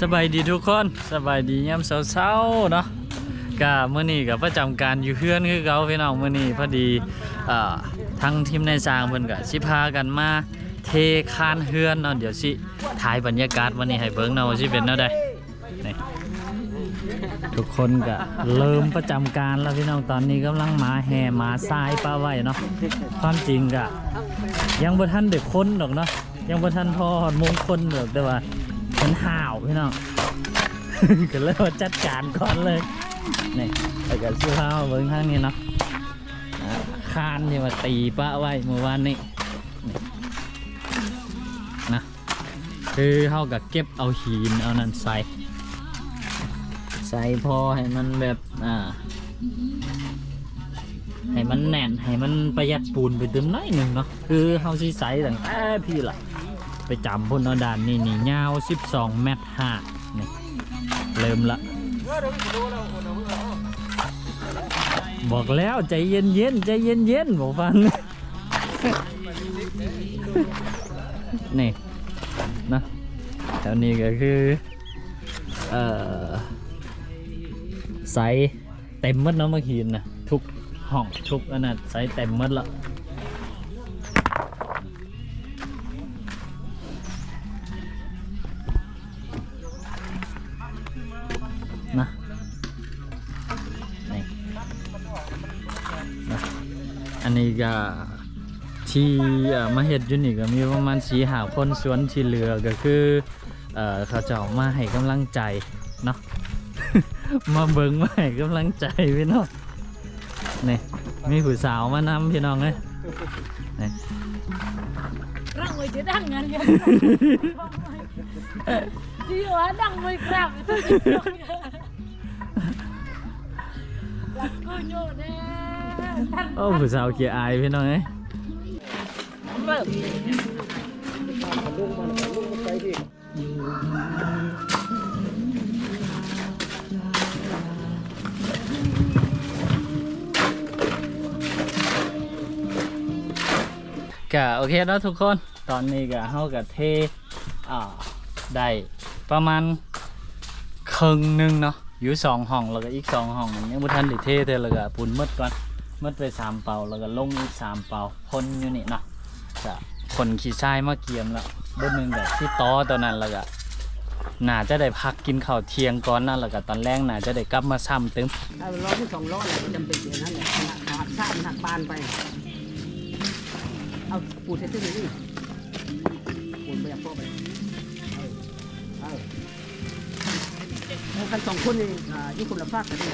สบายดีทุกคนสบายดียามเช้าๆเนาะกะมื้อนี้กับประจำการอยู่เฮือนคือเก่าพี่น้องเมื้อนี้พอดีอทั้งทีมในสร้างเพิ่นก็สิพากันมาเทคานเฮือนเนาะเดี๋ยวสิถ่ายบรรยากาศวันนี้ให้เบิ่งเนาะสิเป็นแนวใดนี่ทุกคนก็เริ่มประจำการแล้วพี่น้องตอนนี้กำลังมาแห่มาทรายปลาไว้เนาะความจริงก็ยังบ่ทันได้คนดอกเนาะยังบ่ทันพอมงคลดอกแต่ว่า มันห่าวพี่น้อง ก็เลยว่าจัดการก่อนเลยนี่ไปกับเสื้อผ้ามาเบิ้งข้างนี้เนาะอ่าคานที่มาตีป้าไว้เมื่อวานนี้น่ะคือเขากับเก็บเอาหินเอานั่นใส่ ใส่พอให้มันแบบอ่าให้มันแน่นให้มันประหยัดปูนไปเติมน้อยหนึ่งเนาะคือเฮาสิใส่ตั้งแต่พี่ล่ะ ไปจำพุ่นเอาด่านนี่นี่ยาว 12 เมตรห้านี่เริ่มละ บอกแล้วใจเย็นเย็นใจเย็นเย็นบอกฟัง นี่นะแถวนี้ก็คือ เอ่อใสเต็มมดเนาะเมื่อคืนนะทุกห้องทุกอันนั้นใสเต็มมดละ ก็ที่เอ่อมาเห็ดอยู่นี่ก็มีประมาณสีหาคนสวนที่เหลือก็คือเอ่อเขาเจะมาให้กำลังใจเนาะมาเบิ่งมาให้กำลังใจพี่น้องนี่มีผู้สาวมานำพี่น้องเลยนี่ Răng người chứ đăng ngắn kìa Chị hóa đăng mười gram Là cô nhô nè Thằng โโอ้ผู้สาวเกียร์อายพี่น้องเอ้ยก็โอเคแล้วทุกคน ตอนนี้ก็เฮากับเทอ่าได้ประมาณครึ่งหนึงเนาะอยู่สองห้องแล้วก็อีกสองห้องยังบ่ทันได้เทเท่าแล้วก็ปูนหมดก่อน มดไปสามเป่าแล้วก็ลงอีกสามเป่าพ่นอยู่นี่นะก็คนขี้ทรายมาเกียมแล้วบนหนึ่งก็ที่ต่อตอนนั้นแล้วก็น่าจะได้พักกินข้าวเที่ยงก่อนนะแล้วก็ตอนแรกน่าจะได้กลับมาซ้ำเติมถ้าร้อยที่สองร้อยเนี่ยจำเป็นอย่างนั้นแหละหักชาติหักบานไป เอาปูเสร็จที่นี่ปูไปอย่างพวกไปเออเออแล้วกันสองคนนี่ยี่คนละภาคกันนี่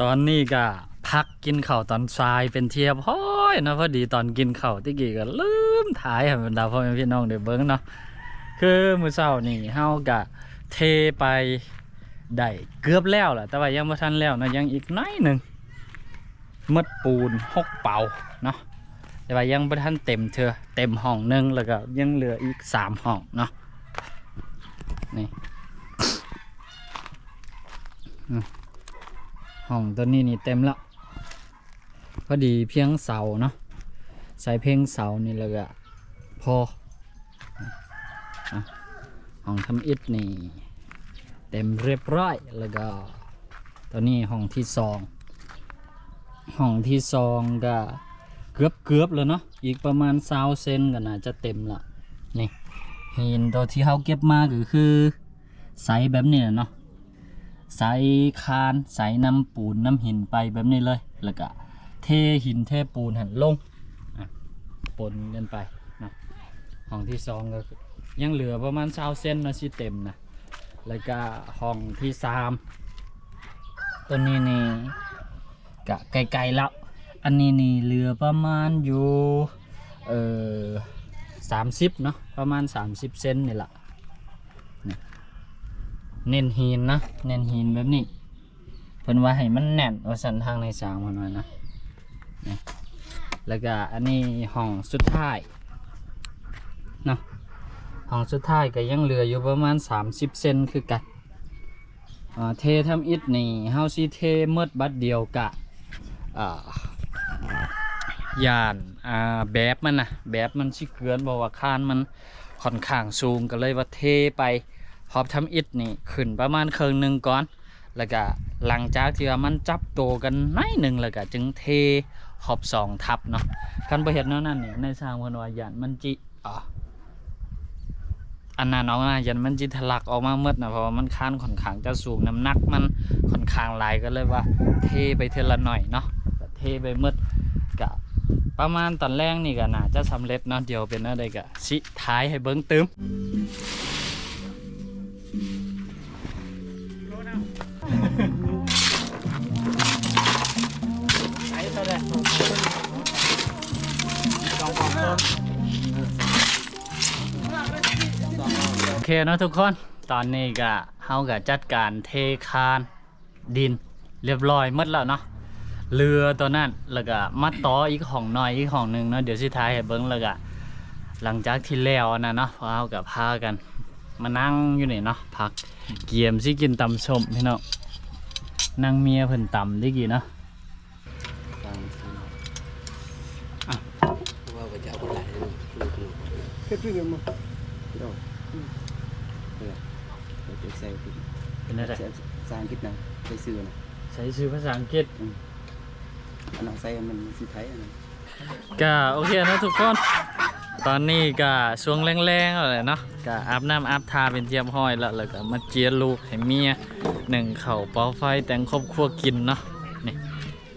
ตอนนี้ก็พักกินข้าวตอนทรายเป็นเทียบห้อยนะพอดีตอนกินข้าวที่กี้ก็ลืมถ่ายให้บรรดาพ่อแม่พี่น้องได้เบิ่งเนาะคือมื้อเช้านี่เฮาก็เทไปได้เกือบแล้วแหละแต่ว่ายังบ่ทันแล้วนะยังอีกน้อยหนึ่งหมดปูนหกเป่าเนาะแต่ว่ายังบ่ทันเต็มเธอเต็มห้องหนึ่งแล้วก็ยังเหลืออีกสามห้องเนาะนี่ ห้องตัวนี้นี่เต็มแล้วพอดีเพียงเสาเนาะใส่เพียงเสานี่แล้วก็พออะห้องทำอิฐนี่ เต็มเรียบร้อยแล้วก็ตัวนี้ห้องที่สองห้องที่สองก็เกือบเกือบแล้วเนาะอีกประมาณซาวเซนก็น่าจะเต็มละนี่หินตัวที่เขาเก็บมาก็คือใสแบบนี้เนาะ ใส่คานใส่น้ำปูนน้ำหินไปแบบนี้เลย แล้วก็เทหินเทปูนหันลงปนกันไปนะห้องที่สองก็ยังเหลือประมาณเช้าเส้นนะสิเต็มนะแล้วก็ห้องที่สามตัวนี้นี่กะไกลๆแล้ว อันนี้นี่เหลือประมาณอยู่เออสามสิบเนาะประมาณสามสิบเซนนี่แหละ เน้นหินนะเน้นหินแบบนี้เพิ่นว่าให้มันแน่นว่าสันทางในสางมันว่านะนี่แล้วก็อันนี้ห้องสุดท้ายเนาะห้องสุดท้ายก็ยังเหลืออยู่ประมาณ 30 เซนคือกันเททำอิฐนี่เฮาสิเทเมดบัดเดียวกะยานแบบมันนะแบบมันสิเกินบอกว่าคานมันค่อนข้างสูงก็เลยว่าเทไป พอบทำอิฐนี่ขึ้นประมาณครึ่งหนึ่งก่อน แล้วก็หลังจากที่ว่ามันจับโตกันหน้อยหนึ่งแล้วก็จึงเทขอบสองทับเนาะคันบ่เฮ็ดแนวนั้นนี่ในสร้างพนวายันมันจิอันนั้นเอานะยันมันจิทะลักออกมาหมดนะเพราะมันค้านค่อนข้างจะสูงน้ำหนักมันค่อนข้างหลายก็เลยว่า เทไปเทละหน่อยเนาะเทไปหมดก็ประมาณตอนแรกนี่ก็น่าจะสำเร็จเนาะเดี๋ยวเป็นอะไรก็สิท้ายให้เบิ่งเติม เลยสองของเพิ่มโอเคเนาะทุกคน ตอนนี้ก็เฮาก็จัดการเทคานดิน เรียบร้อยหมดแล้วเนาะเรือตัวนั้นแล้วก็มาต่ออีกห้องหน้อยอีกห้องหนึ่งเนาะเดี๋ยวสิท้ายให้เบิ่งแล้วก็หลังจากที่แล้วนะเนาะพวกเฮาก็พากัน มานั่งอยู่นี่เนาะพักเกียมสิกินตำส้มพี่เน้องนั่งเมียเพิ่นตำได้กี่เนาะ ว่าจะเอาอะไรลูกลูกลูก เฮ็ดเรื่องมั้งโดดเออเดี๋ยวใส่เป็นอะไรใส่สารคิดนะใส่ซื้อนะใช้ชื่อภาษาอังกฤษอันนั้นใส่มันสีไทยอันนั้นก็โอเคนะทุกคน ตอนนี้ก็ช่วงแรงๆอะไรเนาะก็อาบน้ำอาบทาเป็นเทียมห้อยแล้วแล้วก็มาเจียลูกให้เมียหนึ่งเข่าวเป่าไฟแต่งครอบครัวกินเนาะนี่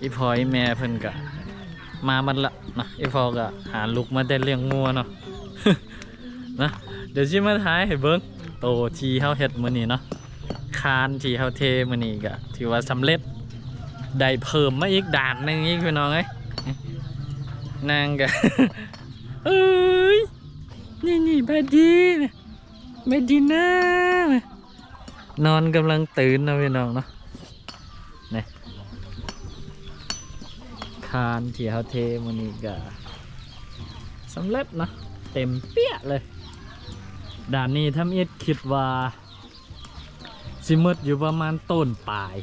อีพออีแม่เพิ่นก็มามันละเนาะอีพอก็หาลูกมาได้เลี้ยงงัวเนาะ นะเดี๋ยวชิมาท้ายให้เบิ้งโตทีเฮาเฮ็ดมื้อนี้เนาะคานทีเฮาเทมื้อนี้ก็ถือว่าสำเร็จได้เพิ่มมาอีกด่านหนึงอีกพี่น้องเอ้ยนางกะเอ้ยนี่นี่บาดีนบาดีน่านอนกำลังตื่นนะพี่น้องเนาะนี่คานที่เขาเทมันนี่กะสำเร็จนะเต็มเปี้ยเลย ด่านนี้ทำเอ็ดคิดว่าสิหมดอยู่ประมาณต้นปลาย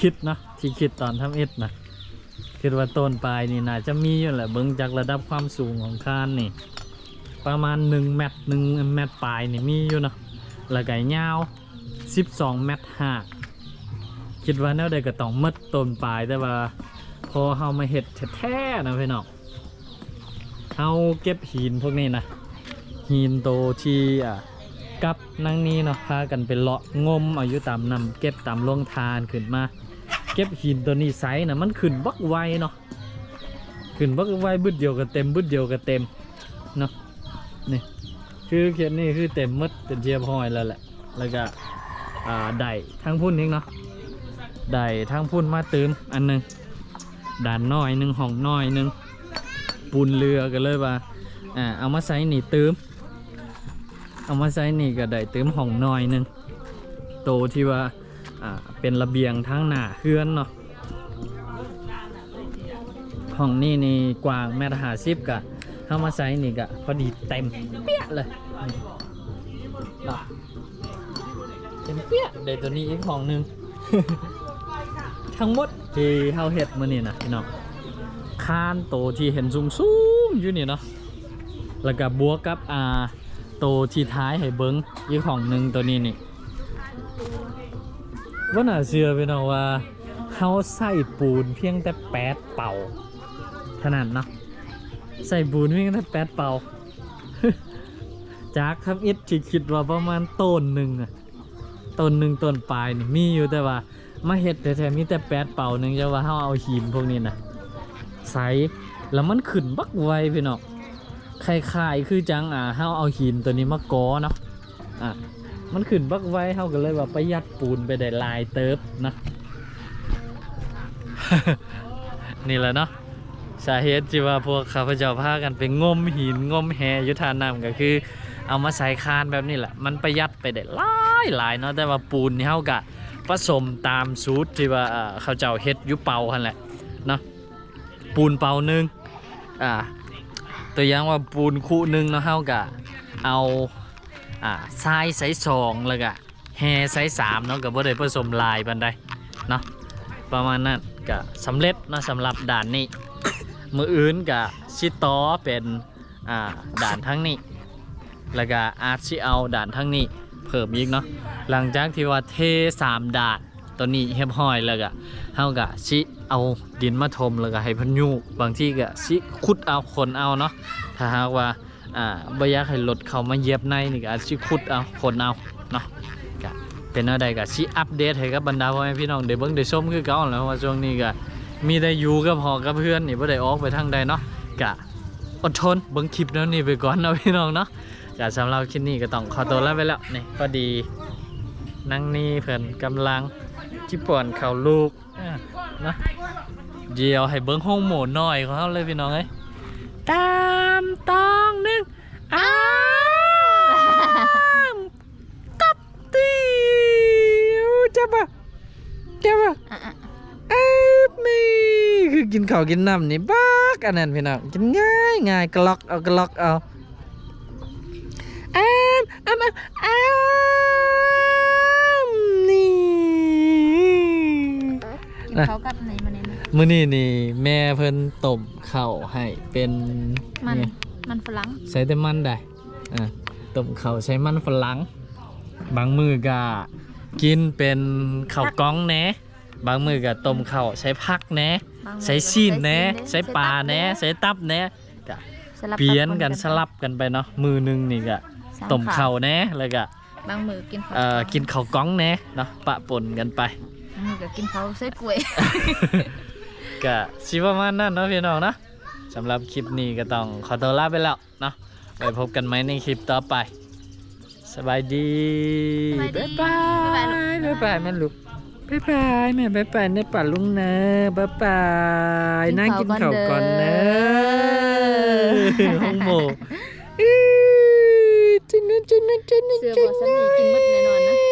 คิดนะที่คิดตอนทำเอ็ดนะคิดว่าต้นปลายนี่น่าจะมีอยู่แหละเบิ่งจากระดับความสูงของคานนี่ ประมาณ1เมตร1เมตรปลายนี่มีอยู่นะแล้วก็ยาว12เมตรห้าคิดว่าแนวใดก็ต้องหมดต้นปลายแต่ว่าพอเฮามาเฮ็ดแท้ๆนะพี่น้องเฮาเก็บหินพวกนี้นะ หินโตที่อะกับนั่งนี้เนาะพากันไปเลาะงมอายู่ตามนำเก็บตามลงทานขึ้นมา เก็บหินตัวนี้ไซส์นะมันขึ้นบักไวเนาะขึ้นบักไวบึดเดียวก็เต็มบึดเดียวก็เต็มเนาะนี่คือเขียนนี่คือเต็มมดเป็นเทียบห้อยแล้วแหละแล้วก็อ่าได้ทั้งพุ่นนี้เนาะได้ทั้งพุ่นมาเติมอันหนึงด่านน้อยหนึ่งห้องน้อยหนึ่งปูนเรือกันเลยว่าอ่าเอามาใส่นี่เติม เอามาใส่นี่ก็ได้เติมห้องน้อยหนึ่งโตที่ว่าอ่าเป็นระเบียงทั้งหน้าเฮือนเนาะห้องนี้นี่กว้างแมตรหาสิบกะเข้ามาใส่นี่กะพอดีเต็มเปี้ยเลยเต็มเปี้ยเดี๋ยวตัวนี้อีกห้องหนึงทั้งหมดที่เฮาเฮ็ดมื้อนี้นะพี่น้องคานโตที่เห็นสูงสูงๆอยู่นี่เนาะแล้วก็บวกกับอ่า โตที่ท้ายให้เบิ้งอีกห้องหนึ่งตัวนี้นี่ว่าน่าเชื่อไปเนาะว่าเขาใส่ปูนเพียงแต่แปดเป่าขนาดเนาะใส่ปูนเพียงแต่แปดเป่าจากทับอิดที่คิดว่าประมาณต้นหนึ่งอะต้นหนึ่งต้นปลายนี่มีอยู่แต่ว่ามาเห็ดแต่แท้ๆมีแต่แปดเป่าหนึ่งจะว่าเขาเอาหินพวกนี้นะใส่แล้วมันขึ้นบักไวพี่น้อง คล้ายๆคือจังอ่าเขาเอาหินตัวนี้มากอเนาะอะมันขึ้นบักไว้เฮากันเลยว่าประหยัดปูนไปได้ลายเติบนะนี่แหละเนาะสาเหตุที่ว่าพวกข้าพเจ้าพากันไปงมหินงมแหยุทธาน้ำก็คือ เอามาใส่คานแบบนี้แหละ มันประหยัดไปได้หลายหลายเนาะแต่ว่าปูนนี่เฮากะผสมตามสูตรที่ว่าเอ่อเขาเจ้าเฮ็ดยุเป่าหันแหละเนาะปูนเป่าหนึ่งอ่า ตัวอย่างว่าปูนคู่หนึ่งเนาะเฮากะเอาอ่าทรายไซส์สองแล้วก็แฮไซส์สามเนาะกับบ่ได้ผสมลายปันใดเนาะประมาณนั้นก็สำเร็จเนาะสำหรับด่านนี้ มืออื่นกับชิตอเป็นอ่าด่านทั้งนี้ แล้วก็อาจสิเอาด่านทั้งนี้เพิ่มอีกเนาะหลังจากที่ว่าเทสามด่าน ตัวนี้เรียบร้อยแล้วก็เฮาก็สิเอาดินมาถมแล้วก็ให้พิ่นยูบางที่ก็สิขุดเอาคนเอาเนาะถ้าหากว่าอ่าบ่อยากให้รถเข้ามาเหยียบในนี่ก็อาจสิขุดเอาคนเอาเนาะก็เป็นอะไรก็สิอัปเดตให้กับบรรดาพ่อแม่พี่น้องได้เบิ่งได้ชมคือเก่าแล้วว่าช่วงนี้ก็มีแต่อยู่กับพ่อกับเพื่อนนี่บ่ได้ออกไปทางใดเนาะก็อดทนเบิ่งคลิปแนวนี้ไปก่อนนะพี่น้องเนาะก็สำหรับคลิปนี้ก็ต้องขอตัวลาไปแล้วนี่พอดี นั่งนี่เพิ่นกำลังจิป่อนเข้าลูกนะเดี๋ยวให้เบิ่งห้องหมูน้อยของเฮาเลยพี่น้องเอ้ยตามตองหนึงอ้ามกับติวจับปะจับปะเอ๊ะมีคือกินข้าวกินน้ำนี่บักอันนั้นพี่น้องกินง่ายง่ายกล็อกเอากล็อกเอาอ้ามอ้ามอ้ามอ้าม กินเขากับไหนมาเนี่ยมื้อนี้นี่แม่เพิ่นต้มข้าวให้เป็นมันไงมันฝรั่งใส่แต่มันได้อ่าต้มข้าวใช้มันฝรั่งบางมื้อก็กินเป็นข้าวกล้องแหน่บางมื้อก็ต้มข้าวใช้ผักแหน่บางมื้อใส่ซีนแหน่ก็ใส่ปลาแหน่ใส่ตับแหน่ก็สลับเปลี่ยนกันปสลับกันไปเนาะมือหนึงนี่ก็สามต้มขาข้าวแหน่แล้วก็บางมือกินข้าวเอ่อกินข้าวกล้องแหน่เนาะปะปนกันไป บางมือก็กินเขาวใส่กล้วยก็สิประมาณนั้นเนาะพี่น้องเนาะสำหรับคลิปนี้ก็ต้องขอตัวลาไปแล้วเนาะไว้พบกันไหมในคลิปต่อไป สบายดีสบายดีบ๊ายบายบ๊ายบายลูกบ๊ายบายแม่ลูกบ๊ายบายแม่บ๊ายบายในป่าลุงเนอะบ๊ายบายนั่งกินข้าวก่อนเนอะห้องโมจินนะจินนะจินนะเสือจิบนอสันนะนี่กินหมดเลยเนาะ